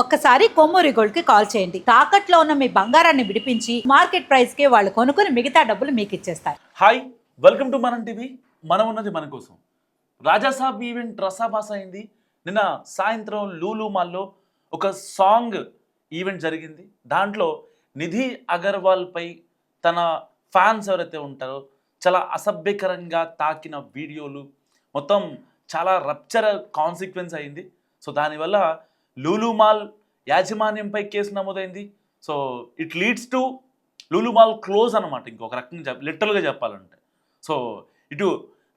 ఒక్కసారి కొమ్మూరి గోల్డ్కి కాల్ చేయండి. తాకట్లో ఉన్న మీ బంగారాన్ని విడిపించి మార్కెట్ ప్రైస్కి వాళ్ళు కొనుక్కుని మిగతా డబ్బులు మీకు ఇచ్చేస్తారు. Hi welcome to Manam TV. మనం ఉన్నది మన కోసం. రాజాసాబ్ ఈవెంట్ రసాభాస అయింది. నిన్న సాయంత్రం లూలు మాల్లో ఒక సాంగ్ ఈవెంట్ జరిగింది. దాంట్లో నిధి అగర్వాల్ పై తన ఫ్యాన్స్ ఎవరైతే ఉంటారో చాలా అసభ్యకరంగా తాకిన వీడియోలు మొత్తం చాలా రప్చర్ కాన్సిక్వెన్స్ అయింది. సో దానివల్ల లూలుమాల్ యాజమాన్యంపై కేసు నమోదైంది. So it leads to Lulu Mall close అనమాట ఇంకొక రకంగా చెప్ లిటరల్గా చెప్పాలంటే. సో ఇటు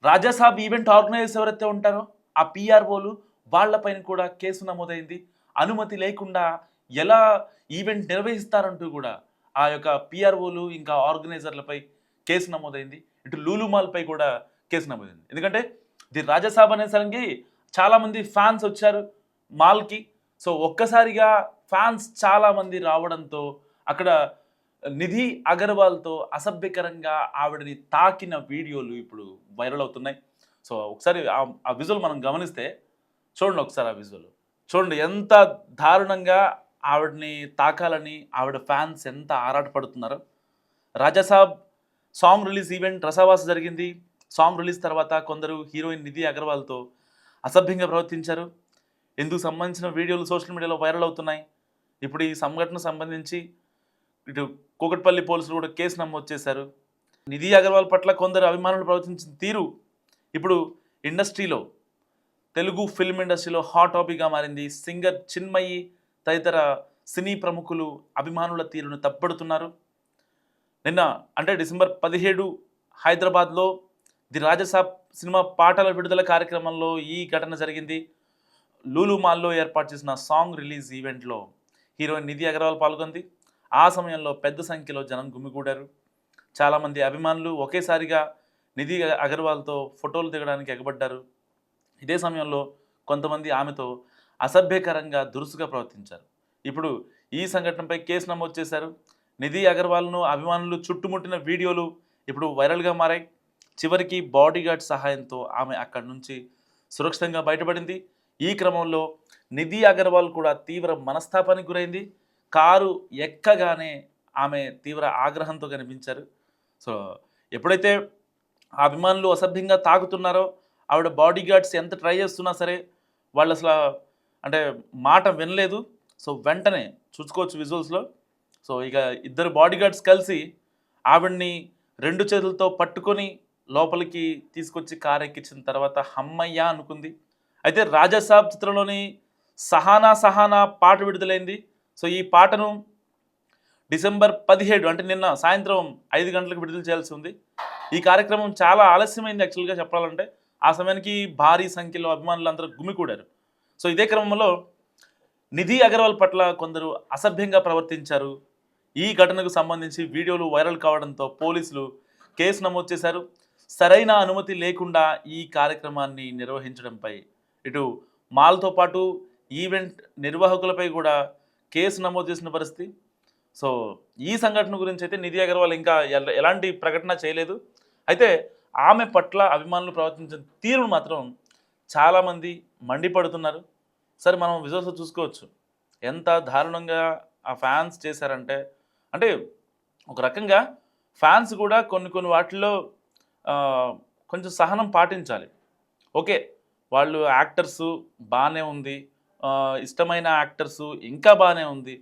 రాజాసాబ్ ఈవెంట్ ఆర్గనైజర్స్ ఎవరైతే ఉంటారో ఆ పిఆర్ఓలు వాళ్ళపైన కూడా కేసు నమోదైంది. అనుమతి లేకుండా ఎలా ఈవెంట్ నిర్వహిస్తారంటూ కూడా ఆ యొక్క పిఆర్ఓలు ఇంకా ఆర్గనైజర్లపై కేసు నమోదైంది. ఇటు లూలుమాల్పై కూడా కేసు నమోదైంది. ఎందుకంటే ది రాజాసాబ్ అనేసరికి చాలామంది ఫ్యాన్స్ వచ్చారు మాల్కి. సో ఒక్కసారిగా ఫ్యాన్స్ చాలామంది రావడంతో అక్కడ నిధి అగర్వాల్తో అసభ్యకరంగా ఆవిడని తాకిన వీడియోలు ఇప్పుడు వైరల్ అవుతున్నాయి. సో ఒకసారి ఆ- విజువల్ మనం గమనిస్తే చూడండి ఒకసారి ఆ విజువల్. చూడండి ఎంత దారుణంగా ఆవిడని తాకాలని ఆవిడ ఫ్యాన్స్ ఎంత ఆరాటపడుతున్నారు. రాజాసాబ్ సాంగ్ రిలీజ్ ఈవెంట్ రసావాస జరిగింది. సాంగ్ రిలీజ్ తర్వాత కొందరు హీరోయిన్ నిధి అగర్వాల్తో అసభ్యంగా ప్రవర్తించారు. ఇందుకు సంబంధించిన వీడియోలు సోషల్ మీడియాలో వైరల్ అవుతున్నాయి? ఇప్పుడు ఈ సంఘటన సంబంధించి ఇటు కూకట్పల్లి పోలీసులు కూడా కేసు నమోదు చేశారు. నిధి అగర్వాల్ పట్ల కొందరు అభిమానులు ప్రవర్తించిన తీరు ఇప్పుడు ఇండస్ట్రీలో తెలుగు ఫిల్మ్ ఇండస్ట్రీలో హాట్ టాపిక్గా మారింది. సింగర్ చిన్మయి తదితర సినీ ప్రముఖులు అభిమానుల తీరును తప్పడుతున్నారు నిన్న అంటే డిసెంబర్ పదిహేడు హైదరాబాద్లో ది రాజసాబ్ సినిమా పాటల విడుదల కార్యక్రమంలో ఈ ఘటన జరిగింది. లూలు మాల్లో ఏర్పాటు చేసిన సాంగ్ రిలీజ్ ఈవెంట్లో హీరోయిన్ నిధి అగర్వాల్ పాల్గొంది. ఆ సమయంలో పెద్ద సంఖ్యలో జనం గుమిగూడారు. చాలామంది అభిమానులు ఒకేసారిగా నిధి అగర్వాల్తో ఫోటోలు దిగడానికి ఎగబడ్డారు. ఇదే సమయంలో కొంతమంది ఆమెతో అసభ్యకరంగా దురుసుగా ప్రవర్తించారు. ఇప్పుడు ఈ సంఘటనపై కేసు నమోదు చేశారు. నిధి అగర్వాల్ను అభిమానులు చుట్టుముట్టిన వీడియోలు ఇప్పుడు వైరల్గా మారాయి. చివరికి బాడీగార్డ్ సహాయంతో ఆమె అక్కడి నుంచి సురక్షితంగా బయటపడింది. ఈ క్రమంలో నిధి అగర్వాల్ కూడా తీవ్ర మనస్తాపానికి గురైంది. కారు ఎక్కగానే ఆమె తీవ్ర ఆగ్రహంతో కనిపించారు. సో ఎప్పుడైతే అభిమానులు అసభ్యంగా తాగుతున్నారో ఆవిడ బాడీ గార్డ్స్ ఎంత ట్రై చేస్తున్నా సరే వాళ్ళు అసలు అంటే మాట వినలేదు. సో వెంటనే చూసుకోవచ్చు విజువల్స్లో. సో ఇక ఇద్దరు బాడీ గార్డ్స్ కలిసి ఆవిడ్ని రెండు చేతులతో పట్టుకొని లోపలికి తీసుకొచ్చి కారు ఎక్కించిన తర్వాత హమ్మయ్య అనుకుంది. అయితే రాజాసాబ్ చిత్రంలోని సహానా సహానా పాట విడుదలైంది. సో ఈ పాటను డిసెంబర్ పదిహేడు అంటే నిన్న సాయంత్రం ఐదు గంటలకు విడుదల చేయాల్సి ఉంది. ఈ కార్యక్రమం చాలా ఆలస్యమైంది యాక్చువల్గా చెప్పాలంటే. ఆ సమయానికి భారీ సంఖ్యలో అభిమానులు అందరూ గుమికూడారు. సో ఇదే క్రమంలో నిధి అగర్వాల్ పట్ల కొందరు అసభ్యంగా ప్రవర్తించారు. ఈ ఘటనకు సంబంధించి వీడియోలు వైరల్ కావడంతో పోలీసులు కేసు నమోదు చేశారు. సరైన అనుమతి లేకుండా ఈ కార్యక్రమాన్ని నిర్వహించడంపై ఇటు మాల్తో పాటు ఈవెంట్ నిర్వాహకులపై కూడా కేసు నమోదు చేసిన పరిస్థితి. సో ఈ సంఘటన గురించి అయితే నిధి అగర్వాల్ ఇంకా ఎలాంటి ప్రకటన చేయలేదు. అయితే ఆమె పట్ల అభిమానులు ప్రవర్తించిన తీరును మాత్రం చాలామంది మండిపడుతున్నారు. సరే మనం విజువల్స్ చూసుకోవచ్చు. ఎంత దారుణంగా ఆ ఫ్యాన్స్ చేశారంటే అంటే ఒక రకంగా ఫ్యాన్స్ కూడా కొన్ని కొన్ని వాటిల్లో కొంచెం సహనం పాటించాలి. ఓకే వాళ్ళు యాక్టర్సు బాగానే ఉంది. ఇష్టమైన యాక్టర్సు ఇంకా బాగానే ఉంది.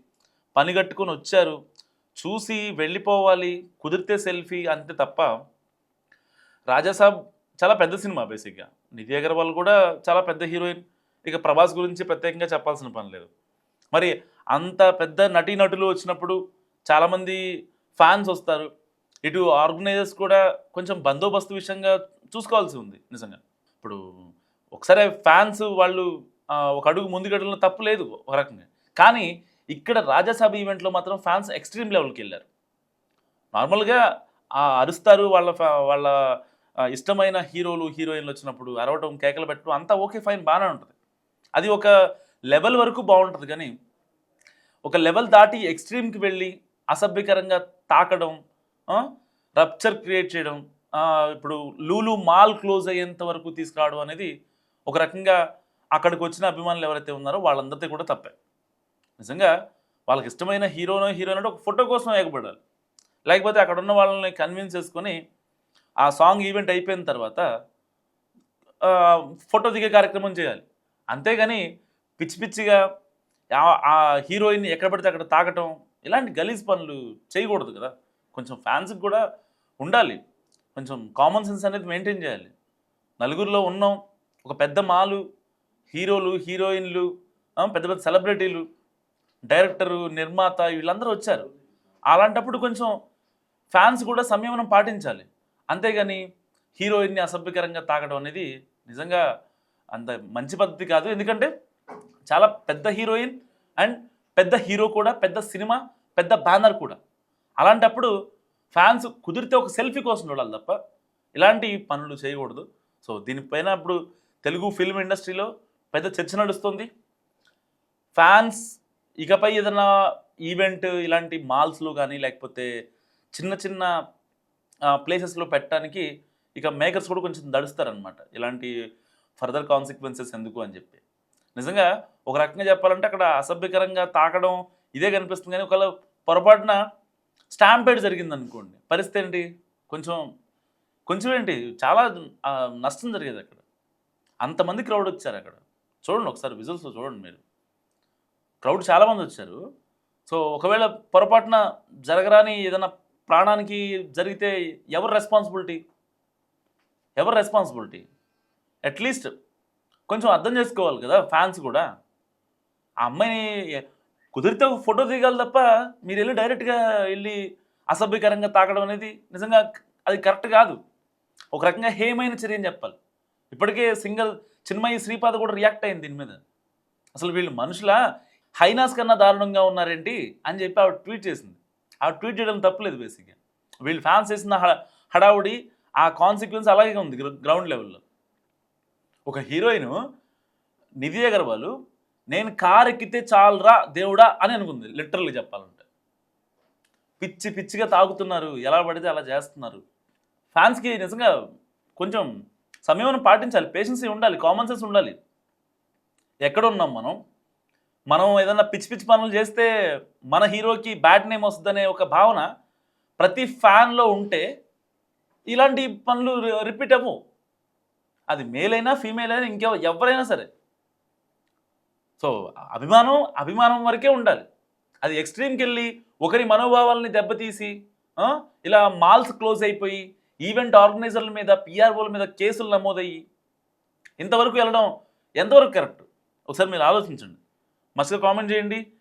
పని కట్టుకొని వచ్చారు. చూసి వెళ్ళిపోవాలి కుదిరితే సెల్ఫీ అంతే తప్ప రాజాసాబ్ చాలా పెద్ద సినిమా బేసిక్గా. నిధి అగర్వాల్ కూడా చాలా పెద్ద హీరోయిన్. ఇక ప్రభాస్ గురించి ప్రత్యేకంగా చెప్పాల్సిన పని లేదు. మరి అంత పెద్ద నటీనటులు వచ్చినప్పుడు చాలామంది ఫ్యాన్స్ వస్తారు. ఇటు ఆర్గనైజర్స్ కూడా కొంచెం బందోబస్తు విషయంగా చూసుకోవాల్సి ఉంది నిజంగా. ఇప్పుడు ఒకసారి ఫ్యాన్స్ వాళ్ళు ఒక అడుగు ముందుకెళ్ళడంలో తప్పు లేదు ఒక రకంగా. కానీ ఇక్కడ రాజ్యసభ ఈవెంట్లో మాత్రం ఫ్యాన్స్ ఎక్స్ట్రీమ్ లెవెల్కి వెళ్ళారు. నార్మల్గా అరుస్తారు వాళ్ళ వాళ్ళ ఇష్టమైన హీరోలు హీరోయిన్లు వచ్చినప్పుడు అరవటం కేకలు పెట్టడం అంతా ఓకే ఫైన్ బాగానే ఉంటుంది. అది ఒక లెవెల్ వరకు బాగుంటుంది కానీ ఒక లెవెల్ దాటి ఎక్స్ట్రీమ్కి వెళ్ళి అసభ్యకరంగా తాకడం రప్చర్ క్రియేట్ చేయడం ఇప్పుడు లూలు మాల్ క్లోజ్ అయ్యేంత వరకు తీసుకురావడం అనేది ఒక రకంగా అక్కడికి వచ్చిన అభిమానులు ఎవరైతే ఉన్నారో వాళ్ళందరితో కూడా తప్పే. నిజంగా వాళ్ళకి ఇష్టమైన హీరోనో హీరోయిన్ ఒక ఫోటో కోసం ఏకపడాలి. లేకపోతే అక్కడ ఉన్న వాళ్ళని కన్విన్స్ చేసుకొని ఆ సాంగ్ ఈవెంట్ అయిపోయిన తర్వాత ఫోటో దిగే కార్యక్రమం చేయాలి. అంతేగాని పిచ్చి పిచ్చిగా ఆ- ఆ హీరోయిన్ ఎక్కడ పడితే అక్కడ తాకటం ఇలాంటి గలీజ్ పనులు చేయకూడదు కదా. కొంచెం ఫ్యాన్స్కి కూడా ఉండాలి. కొంచెం కామన్ సెన్స్ అనేది మెయింటైన్ చేయాలి. నలుగురిలో ఉన్నాం ఒక పెద్ద మాలు హీరోలు హీరోయిన్లు పెద్ద పెద్ద సెలబ్రిటీలు డైరెక్టరు నిర్మాత వీళ్ళందరూ వచ్చారు. అలాంటప్పుడు కొంచెం ఫ్యాన్స్ కూడా సంయమనం పాటించాలి. అంతేగాని హీరోయిన్ని అసభ్యకరంగా తాగడం అనేది నిజంగా అంత మంచి పద్ధతి కాదు. ఎందుకంటే చాలా పెద్ద హీరోయిన్ అండ్ పెద్ద హీరో కూడా పెద్ద సినిమా పెద్ద బ్యానర్ కూడా. అలాంటప్పుడు ఫ్యాన్స్ కుదిరితే ఒక సెల్ఫీ కోసం చూడాలి తప్ప ఇలాంటి పనులు చేయకూడదు. సో దీనిపైన ఇప్పుడు తెలుగు ఫిల్మ్ ఇండస్ట్రీలో పెద్ద చర్చ నడుస్తుంది. ఫ్యాన్స్ ఇకపై ఏదైనా ఈవెంట్ ఇలాంటి మాల్స్లో కానీ లేకపోతే చిన్న చిన్న ప్లేసెస్లో పెట్టడానికి ఇక మేకర్స్ కూడా కొంచెం దడుస్తారనమాట ఇలాంటి ఫర్దర్ కాన్సిక్వెన్సెస్ ఎందుకు అని చెప్పి. నిజంగా ఒక రకంగా చెప్పాలంటే అక్కడ అసభ్యకరంగా తాకడం ఇదే కనిపిస్తుంది. కానీ ఒకవేళ పొరపాటున స్టాంపేడ్ జరిగింది అనుకోండి పరిస్థితి ఏంటి? కొంచెం కొంచెం ఏంటి? చాలా నష్టం జరిగేది అక్కడ. అంతమంది క్రౌడ్ వచ్చారు అక్కడ. చూడండి ఒకసారి విజువల్స్ చూడండి మీరు. క్రౌడ్ చాలామంది వచ్చారు. సో ఒకవేళ పొరపాటున జరగరాని ఏదైనా ప్రాణానికి జరిగితే ఎవరు రెస్పాన్సిబిలిటీ ఎవరు రెస్పాన్సిబిలిటీ అట్లీస్ట్ కొంచెం అర్థం చేసుకోవాలి కదా ఫ్యాన్స్ కూడా. ఆ అమ్మాయిని కుదిరితే ఒక ఫోటో దిగాలి తప్ప మీరు వెళ్ళి డైరెక్ట్గా వెళ్ళి అసభ్యకరంగా తాకడం అనేది నిజంగా అది కరెక్ట్ కాదు. ఒక రకంగా హేమైన చర్య అని చెప్పాలి. ఇప్పటికే సింగల్ చిన్మయి శ్రీపాద కూడా రియాక్ట్ అయింది దీని మీద. అసలు వీళ్ళు మనుషుల హైనాస్ కన్నా దారుణంగా ఉన్నారేంటి అని చెప్పి ఆవిడ ట్వీట్ చేసింది. ఆవిడ ట్వీట్ చేయడం తప్పలేదు బేసిక్గా వీళ్ళు ఫ్యాన్స్ చేసిన హడావుడి ఆ కాన్సిక్వెన్స్ అలాగే ఉంది గ్రౌండ్ లెవెల్లో ఒక హీరోయిన్ నిధి అగర్వాల్ నేను కారు ఎక్కితే చాలరా దేవుడా అని అనుకుంది లిటరల్లీ చెప్పాలంటే. పిచ్చి పిచ్చిగా తాగుతున్నారు ఎలా పడితే అలా చేస్తున్నారు. ఫ్యాన్స్కి నిజంగా కొంచెం సమయం పాటించాలి. పేషెన్సీ ఉండాలి. కామన్ సెన్స్ ఉండాలి. ఎక్కడ ఉన్నాం మనం? మనం ఏదైనా పిచ్చి పిచ్చి పనులు చేస్తే మన హీరోకి బ్యాడ్ నేమ్ వస్తుందనే ఒక భావన ప్రతి ఫ్యాన్లో ఉంటే ఇలాంటి పనులు రిపీట్ అవ్వవు అది మేల్ అయినా ఫీమేల్ అయినా ఇంకెవ ఎవరైనా సరే. సో అభిమానం అభిమానం వరకే ఉండాలి. అది ఎక్స్ట్రీమ్కి వెళ్ళి ఒకరి మనోభావాలని దెబ్బతీసి ఇలా మాల్స్ క్లోజ్ అయిపోయి ఈవెంట్ ఆర్గనైజర్ల మీద పిఆర్ఓల మీద కేసులు నమోదయ్యి ఇంతవరకు వెళ్ళడం ఎంతవరకు కరెక్ట్? ఒకసారి మీరు ఆలోచించండి. మస్తుగా కామెంట్ చేయండి.